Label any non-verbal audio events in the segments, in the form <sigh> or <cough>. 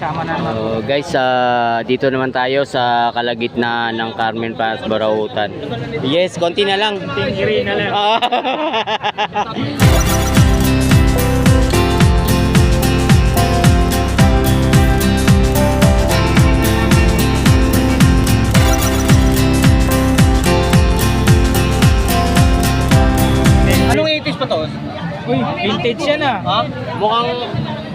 Sama na naman. So guys, ah, dito naman tayo sa kalagitnaan ng Carmen Pass, Barautan. Yes, konti na lang. Tingiri na lang. <laughs> Anong 80s pa to? Uy, vintage yan ah. Ha? Mukhang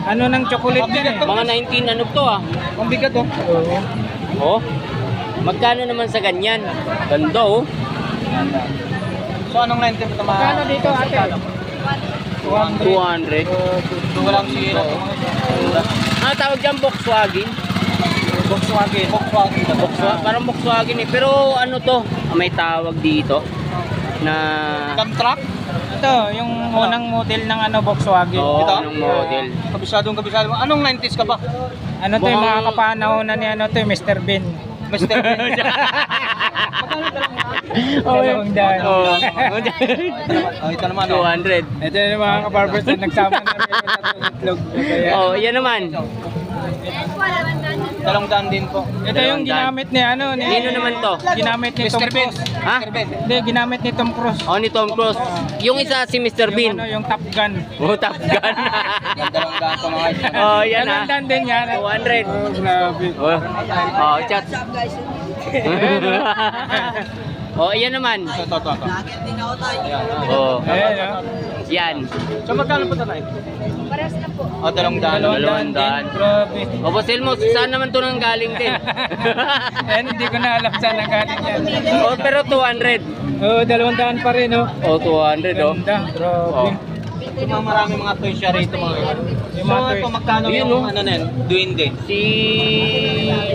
Ano ng chocolate yan eh. mga 19 ano to ah. Ang bigat to. Oo. Oh. Magkano naman sa ganyan? Ganda oh. So anong 90 pa ito? Magkano dito ate? 200. So walang sira. Ano tawag dyan? Volkswagen? Volkswagen. Volkswagen. Volkswagen. Parang Volkswagen eh. Pero ano to? Ah, May tawag dito na Cam truck? Ito, yung unang model ng ano Volkswagen. Oo, Ito? anong model. Kabisadong kabisado. Anong 90s ka ba? Ano to yung mga Mukhang- kapanahon na ni ano to, Mr. Bean. Mr. Ben. <laughs> Dalawang daan. Oh. oh, ito naman. Oh. 200. Ito yung mga kabarbers na nagsama na rin sa itlog. Kaya, Oh, yan naman. Dalawang daan din po. ito yung ginamit ni ano ni Nino naman to? Ginamit ni Tom Mr. Ben. Cruise. Ha? Mr. Ben. Hindi, ginamit ni Tom Cruise. Oh, ni Tom Cruise. Yung isa si Mr. Yung Bean. ano, yung Top Gun. Oh, Top Gun. <laughs> Yan, dalawang daan po mga ito. oh, yan Dalawang ah. daan din yan. 200. Oh, grabe. Oh, oh chat. oh, <laughs> yan naman. Ito, ito, ito. Ayan. Oh, Ayan, ah. yan. So magkano po ito tayo? Oh, dalawang daan. Dalawang Dalawang daan daan. din. Grabe. O, Boss Elmo, saan naman to nang galing din? <laughs> Ayan, hindi ko na alam saan nagaling yan. oh, pero 200. Oh, dalawang daan pa rin, oh. Oh, 200 oh. Ganda, grabe. Oh. Ito mga marami mga toy siya rito mga ito. Yung So mga toys. ito magkano Yun, yung oh. ano na yun? Duende. Si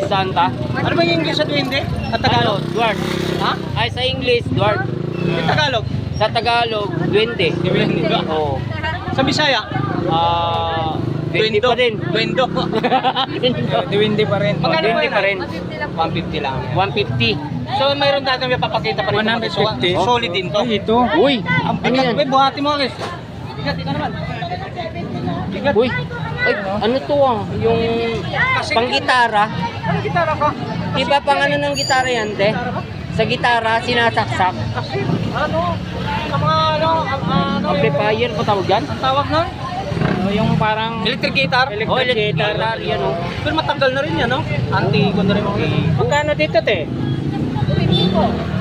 Santa. Ano ba yung English sa duende? At Ano? Tagalog? Dward. Ha? Ay, sa English, Dward. Yung Tagalog? Sa Tagalog, Duwende. Duwende. Oo. Sa Bisaya? Ah, Duwende pa din. Duendo. <laughs> Diwindi pa rin. Magkano Duwende po pa yun? rin. 150 lang. 150. So mayroon dati may papakita pa rin. 150. So, solid din to. Ay, ito. Uy! Ang Ano bigat. yan? May buhati mo guys. Bigat, ikaw naman. Bigat. Uy! Ay, ano to ah? Yung pang gitara. Ano gitara ka? Iba pang ano ng gitara yan, te? Sa gitara, sinasaksak. Kasi ano? Ang mga ano? Ang ano? yung- Amplifier pa tawag yan? Ang tawag nun? Oh, yung parang Electric guitar? Oh, electric guitar, yan oh. Pero matagal na rin yan, no? Antigo na rin. Magkano dito, te?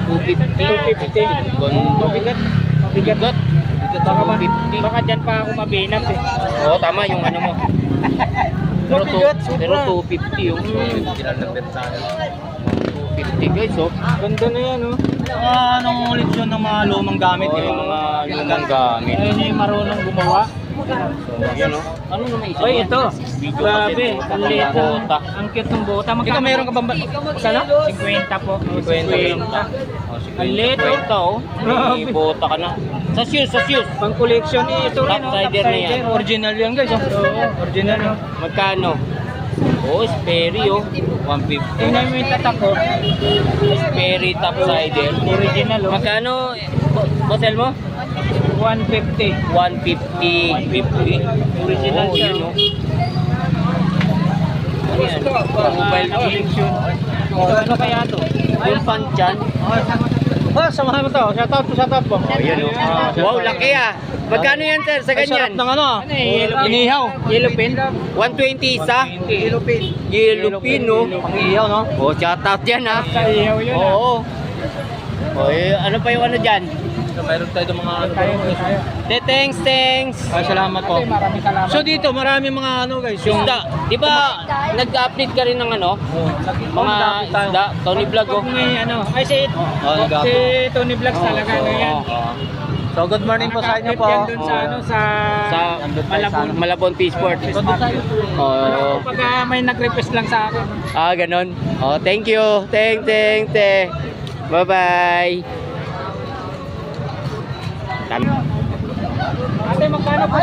250. 250. Ganda. Mabigat. Mabigat. Bigat. Baka, 250. baka dyan pa ako mabinat eh. Oo, tama yung ano mo. Pero, to, pero 250 yung 250 guys, oh. Ganda na yan, oh. Anong ulit yun ng mga lumang gamit. Oh, yung mga lumang gamit. Ayun yung marunong gumawa. So, yan oh. Ano naman isa Oy, ito. Grabe. Ang liit oh. Ang cute ng bota. Magkano? Ikaw meron ka bang ba? Sana? 50 po. 50. Oh, Ang liit, oh. Ito, oh. May Grabe. bota ka na. Sa shoes, sa shoes. Pang collection eh. Ito rin, oh. Topsider na yan. Original yan guys. Oh. Oo, original, oh. Magkano? Oh, Sperry, oh. 150. Tingnan mo yung tatak ko. Sperry topsider. Original, oh. Magkano? Bo- Bosel mo? 150. 150. 150. Original oh, siya, oh. oh. Ano yan? Mobile collection. Ano kaya to? Full fan dyan. Ah, samahan mo to. Shout out po, shout out po. Oh, yan, oh. Wow, laki ah. Magkano yan, sir, sa Ay, sarap ganyan? ng ano. Yellow pin? Inihaw. Yellow pin? 120 isa? Yellow pin. Yellow pin, no? Pang ihaw, no? Oh, shout out yan, ah. Sa ihaw yun, ah. Oo. Oh, eh, ano pa yung ano dyan? So, mayroon tayo mga ano. De, thanks, thanks. Ay, salamat po. Maraming salamat. So dito, marami mga ano guys. Yung Isda. Di ba, nag-update ka rin ng ano? Mga isda. Tony Vlog, oh. Pag may ano, ay si, Oh, si Tony Vlogs talaga ano yan. So good morning po sa inyo po. Yan dun sa ano, sa, Sa Malabon. Malabon. So, doon tayo. Oo. Pag ah, may nag-request lang sa akin. Ah, ganon. Oh, thank you. Thank, thank, thank. Bye-bye. Dami. Ate, magkano po?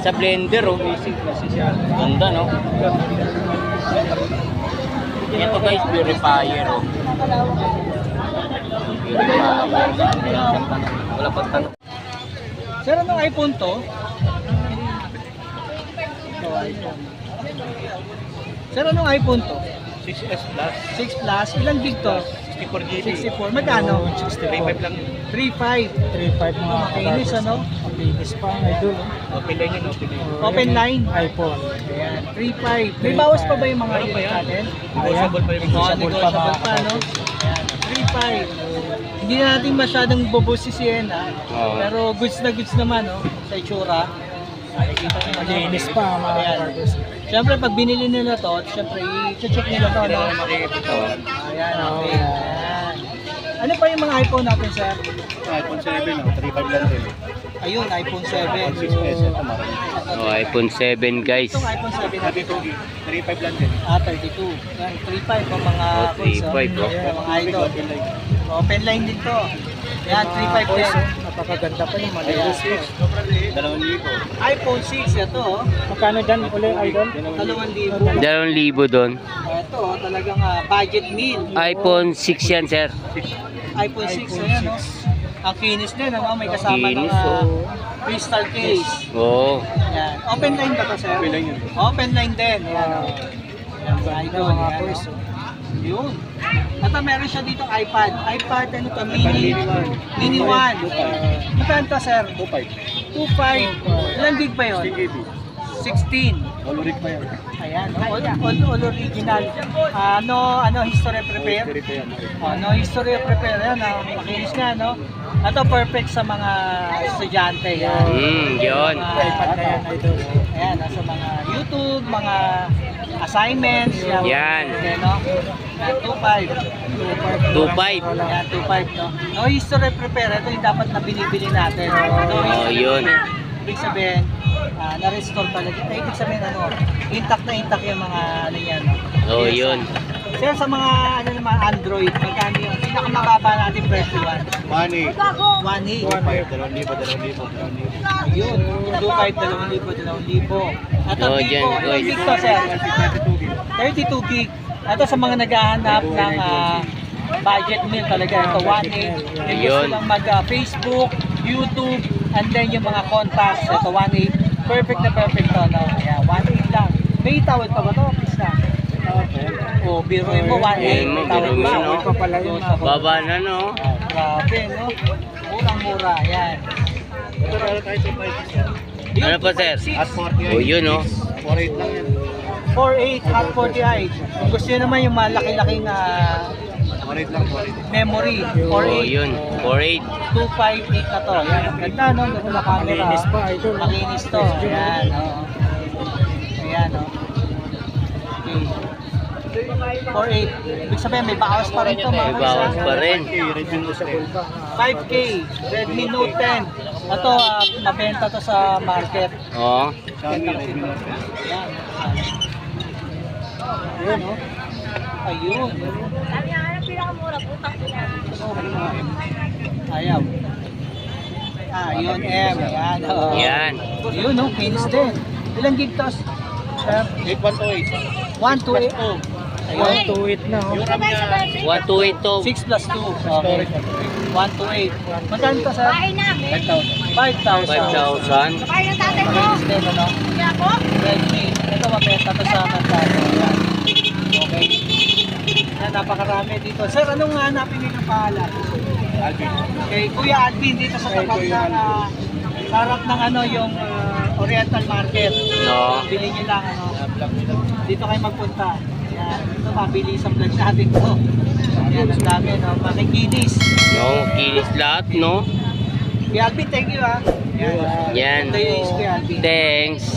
Sa blender, oh. Ganda, no? Ito guys, purifier, oh. Wala pang tanong. Sir, anong iPhone to? iPhone. Sir, anong iPhone to? 6S Plus. 6 Plus, ilang gig to? 64 GB. 64, magkano? 65 lang. 3.5. 3.5 mga Makinis, ano? Ang linis pa ang idol. Open line yun, open line. Open line. iPhone. Ayan, 3.5. May bawas pa ba yung mga Meron pa yan. natin? Negotiable pa yung mga negotiable pa, no? Ayan, 3.5. Hindi na natin masyadong bubos si Sienna. Oo. Pero goods na goods naman, no? Sa itsura. Nakikita nyo, no? Malinis pa ang mga Ayan. cargos. Siyempre, pag binili nila to, siyempre, i-check nila to, no? makikita. Ayan, okay. Ayan. Ano pa yung mga iPhone natin, sir? iPhone 7, oh, 3.5 lang din. Ayun, iPhone 7. 6S, ito marami. Oh, iPhone 7 guys. Itong iPhone 7 natin. 32 gig, 3.5 lang din. Ah, 32. Yan, 3.5 ang mga Oh, boys, 3.5, oh. Yan, mga idol. Open line. Open line din to. Yan, 3.5 din. Napakaganda pa yung Ayan. 2,000. iPhone 6, ito oh. Magkano dyan ulit, idol? 2,000. 2,000 doon. Ito, oh, talagang ah, budget meal. iPhone 6 yan, sir. iPhone 6, ayan oh. Ang kinis din, ano? May kasama ng Kinis, ah, oh. crystal case. Oo. Yan. Open line ba to, sir? Open line yun. Open line din. Yan, oh. Yan, mga idol. mga Yan, oh. Yun. Ah, meron siya dito iPad. iPad, ano to? Mini. Mini 1. Magkano to, sir? 2.5. 2.5. Ilang gig ba yun? 16 GB. 16. All rig pa yan. Ayan, all, all, all original. ano, ano, history prepare? Oh, no, history prepare. Yan, oh, makinis nga, no? Ito perfect sa mga estudyante. Yan. Hmm, yun. Mga- iPad na yan. Ayan, nasa mga YouTube, mga assignments. Yan. Yan. Okay, no? Yan, 2.5. 2.5. Yan, 2.5, no? No history prepare. Ito yung dapat na binibili natin. No Oh, yun. Ibig sabihin, ah, na-restore talaga. Eh, ibig sabihin, ano, intact na intact yung mga, ano yan, no? Oh, yun. Sir, sa mga, ano naman, Android, magkano yung pinakamababa natin presyo yan? Money. 1.8. 2.5, 2,000, 2,000, 2,000. Ayun, 2.5, 2,000, 2,000. At ang Oh, dyan, guys. ilang gig to, sir? 32 gig. 32 gig. Ito sa mga naghahanap ng ah, budget meal talaga. Ito, 1.8. Yung gusto Ayun. lang mag-Facebook, YouTube, and then yung mga contacts. Ito, 1.8. Perfect na perfect to. No? Kaya 1.8 lang. May tawad pa ba to? Please na. O, biruin mo, 1.8. Ayun mo, May tawad biruin pa. mo, no? Pa pala yun. Baba na, no? Oh, grabe, no? Murang-mura. Yan. Ito meron tayo sa 5 Ano pa, sir? At 48. Oh, yun, oh. 48 lang yan. 4.8 hot 48. Kung gusto nyo naman yung malaki-laking ah, 48 lang, 48. memory, 4.8. Oh, yun. 4.8. 258 na to. Yan. Ang Ganda, no? Ganda na camera. Malinis pa, idol. Makinis to. Ayan, oh. Ayan, oh. Okay. 4.8. Ibig sabihin, may bawas pa rin to. May bawas boys, ah. pa rin. Okay, Redmi Note 10. 5K. Redmi Note 10. Ito, ah, mabenta to sa market. Oh. 10. Ayan. Ayun, oh. Ayun. Sabi nga, ano pinakamura? Putang ina. Ayaw. Ah, yun, M. Yan. Oh. Yan. Yun, no? Kinis din. Ilang gig to? Sir? 8128. 1 to 8. Oh. Ayun. 128 na, oh. Yung sabay sa birthday. 1 to 8 to. 6 plus 2. Okay. 1 to 8. Magkano to, sir? Bahay namin. 5,000. 5,000. Bahay ng tatay ko. Kinis din, ano? Kaya po. Redmi. Ito, mabenta to sa. Yan. Okay. Yan, napakarami dito. Sir, anong hanapin niyo ng pangalan? Alvin. Kay Kuya Alvin dito sa tapat ng sa harap ng ano yung ah, Oriental Market. No. Bili niyo lang ano. Dito kayo magpunta. Yan, ito mabilis ang vlog natin to. Yan, ang dami no, makikinis. No, kinis lahat, no? Kuya Alvin, thank you ah. Yan. Yan. Ito yung. Thanks.